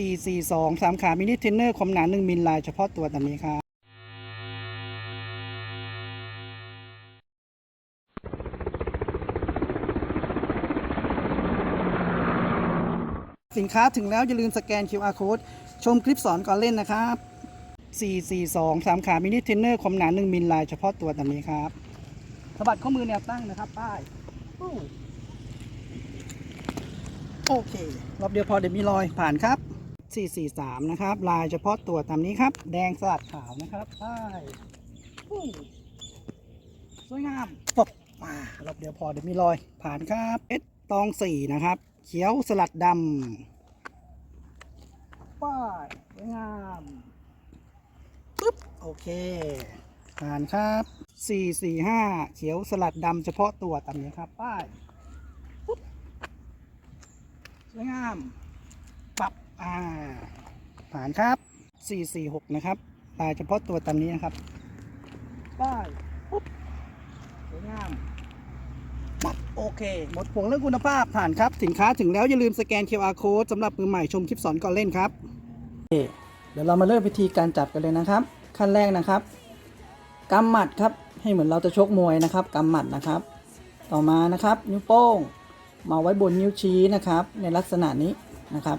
442 3 ขา มินิเทนเนอร์ความหนา 1 มิลลายเฉพาะตัวตามนี้ครับสินค้าถึงแล้ว อย่าลืมสแกน QR code ชมคลิปสอนก่อนเล่นนะครับ 442 3 ขา มินิเทนเนอร์ความหนา 1 มิลลายเฉพาะตัวตามนี้ครับสะบัดข้อมือแนวตั้งนะครับ ป้าย โอเค รอบเดียวพอเดี๋ยวมีรอยผ่านครับ 443 นะครับ ลายเฉพาะตัวตามนี้ครับ แดงสลัดขาวนะครับป้ายอู้สวยงามปบมารอบเดียวพอเดี๋ยวมีรอย ผ่านครับเอสตองสี่นะครับ เขียวสลัดดำป้ายสวยงามปึ๊บโอเค ผ่านครับ445เขียวสลัดดำเฉพาะตัวตามนี้ครับ ป้ายปึ๊บสวยงาม อ่าผ่านครับ 446 นะครับลายเฉพาะตัวตามนี้นะครับป้ายปุ๊บสวยงามปรับโอเค หมดห่วงเรื่องคุณภาพผ่านครับ สินค้าถึงแล้วอย่าลืมสแกน QR code สำหรับมือใหม่ชมคลิปสอนก่อนเล่นครับเดี๋ยวเรามาเริ่มวิธีการจับกันเลยนะครับ ขั้นแรกนะครับกำหมัดครับให้เหมือนเราจะชกมวยนะครับกำหมัดนะครับ ต่อมานะครับ นิ้วโป้ง มาไว้บนนิ้วชี้นะครับ ในลักษณะนี้นะครับ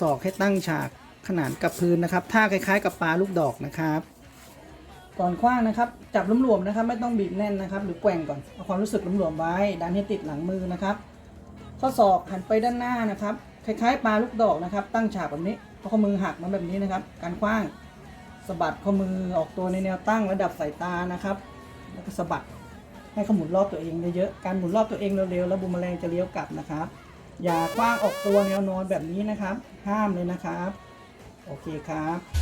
ศอกให้ตั้งฉากขนานกับพื้นนะครับท่าคล้าย ๆ กับปลาลูกดอกนะครับ ก่อนคว้างนะครับ จับหลวมๆนะครับ ไม่ต้องบีบแน่นนะครับ หรือแกว่งก่อนเอาความรู้สึกหลวมๆไว้ดันให้ติดหลังมือนะครับ ข้อศอกหันไปด้านหน้านะครับ คล้ายๆ ปลาลูกดอกนะครับ ตั้งฉากแบบนี้เอาข้อมือหักมาแบบนี้นะครับ การคว้างสะบัดข้อมือออกตัวในแนวตั้งระดับสายตานะครับ แล้วก็สะบัดให้เขาหมุนรอบตัวเองเยอะๆการหมุนรอบตัวเองเร็วๆแล้วบูมแมลงจะเลี้ยวกลับนะครับ อย่ากว้างออกตัวแนวนอนแบบนี้นะครับ ห้ามเลยนะครับ โอเคครับ